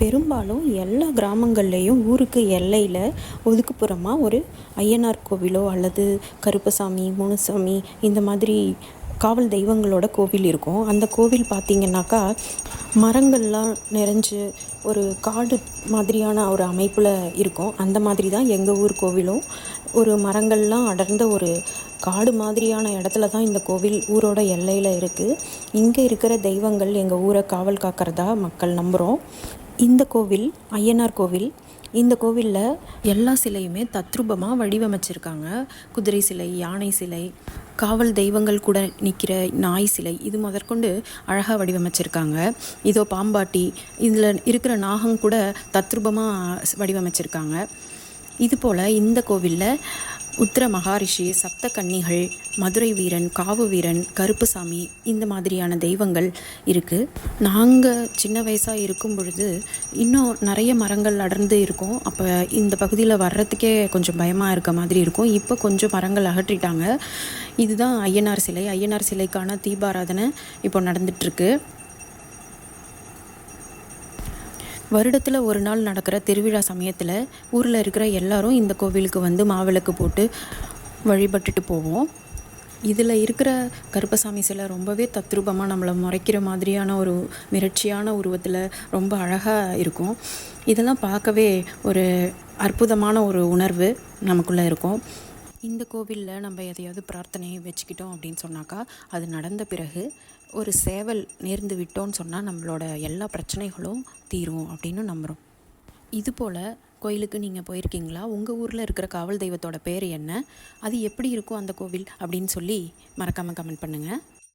பெரும்பாலும் எல்லா கிராமங்கள்லேயும் ஊருக்கு எல்லையில் ஒதுக்குப்புறமாக ஒரு ஐயனார் கோவிலோ அல்லது கருப்பசாமி முனுசாமி இந்த மாதிரி காவல் தெய்வங்களோட கோவில் இருக்கும். அந்த கோவில் பார்த்திங்கனாக்கா மரங்கள்லாம் நிறைஞ்சு ஒரு காடு மாதிரியான ஒரு அமைப்பில் இருக்கும். அந்த மாதிரி தான் எங்கள் ஊர் கோவிலும். ஒரு மரங்கள்லாம் அடர்ந்த ஒரு காடு மாதிரியான இடத்துல தான் இந்த கோவில் ஊரோட எல்லையில் இருக்குது இங்கே இருக்கிற தெய்வங்கள் எங்கள் ஊரை காவல் காக்கிறதா மக்கள் நம்புகிறோம் இந்த கோவில் ஐயனார் கோவில் இந்த கோவிலில் எல்லா சிலையுமே தத்ரூபமாக வடிவமைச்சிருக்காங்க. குதிரை சிலை யானை சிலை காவல் தெய்வங்கள் கூட நிற்கிற நாய் சிலை இது முதற்கொண்டு அழகாக வடிவமைச்சிருக்காங்க. இதோ பாம்பாட்டி இதில் இருக்கிற நாகம் கூட தத்ரூபமாக வடிவமைச்சிருக்காங்க. இது போல் இந்த கோவிலில் உத்திர மகாரிஷி சப்த கன்னிகள் மதுரை வீரன் காவு வீரன் கருப்புசாமி இந்த மாதிரியான தெய்வங்கள் இருக்குது நாங்கள் சின்ன வயசாக இருக்கும் பொழுது இன்னும் நிறைய மரங்கள் அடர்ந்து இருக்கும். அப்போ இந்த பகுதியில் வர்றதுக்கே கொஞ்சம் பயமாக இருக்க மாதிரி இருக்கும். இப்போ கொஞ்சம் மரங்கள் அகற்றிட்டாங்க. இதுதான் ஐயனார் சிலை. ஐயனார் சிலைக்கான தீபாராதனை இப்போ நடந்துட்டுருக்கு வருடத்தில் ஒரு நாள் நடக்கிற திருவிழா சமயத்தில் ஊரில் இருக்கிற எல்லாரும் இந்த கோவிலுக்கு வந்து மாவிளக்கு போட்டு வழிபட்டுட்டு போவோம். இதில் இருக்கிற கருப்பசாமி சிலை ரொம்பவே தத்ரூபமாக நம்மளை முறைக்கிற மாதிரியான ஒரு மிரட்சியான உருவத்தில் ரொம்ப அழகாக இருக்கும். இதெல்லாம் பார்க்கவே ஒரு அற்புதமான ஒரு உணர்வு நமக்குள்ளே இருக்கும். இந்த கோவிலில் நம்ம எதையாவது பிரார்த்தனை வச்சுக்கிட்டோம் அப்படின்னு சொன்னாக்கா அது நடந்த பிறகு ஒரு சேவல் நேர்ந்து விட்டோன்னு சொன்னால் நம்மளோட எல்லா பிரச்சனைகளும் தீரும் அப்படின்னு நம்புகிறோம் இது போல் கோயிலுக்கு நீங்கள் போயிருக்கீங்களா? உங்கள் ஊரில் இருக்கிற காவல் தெய்வத்தோட பேர் என்ன? அது எப்படி இருக்கும் அந்த கோவில் அப்படின்னு சொல்லி மறக்காமல் கமெண்ட் பண்ணுங்கள்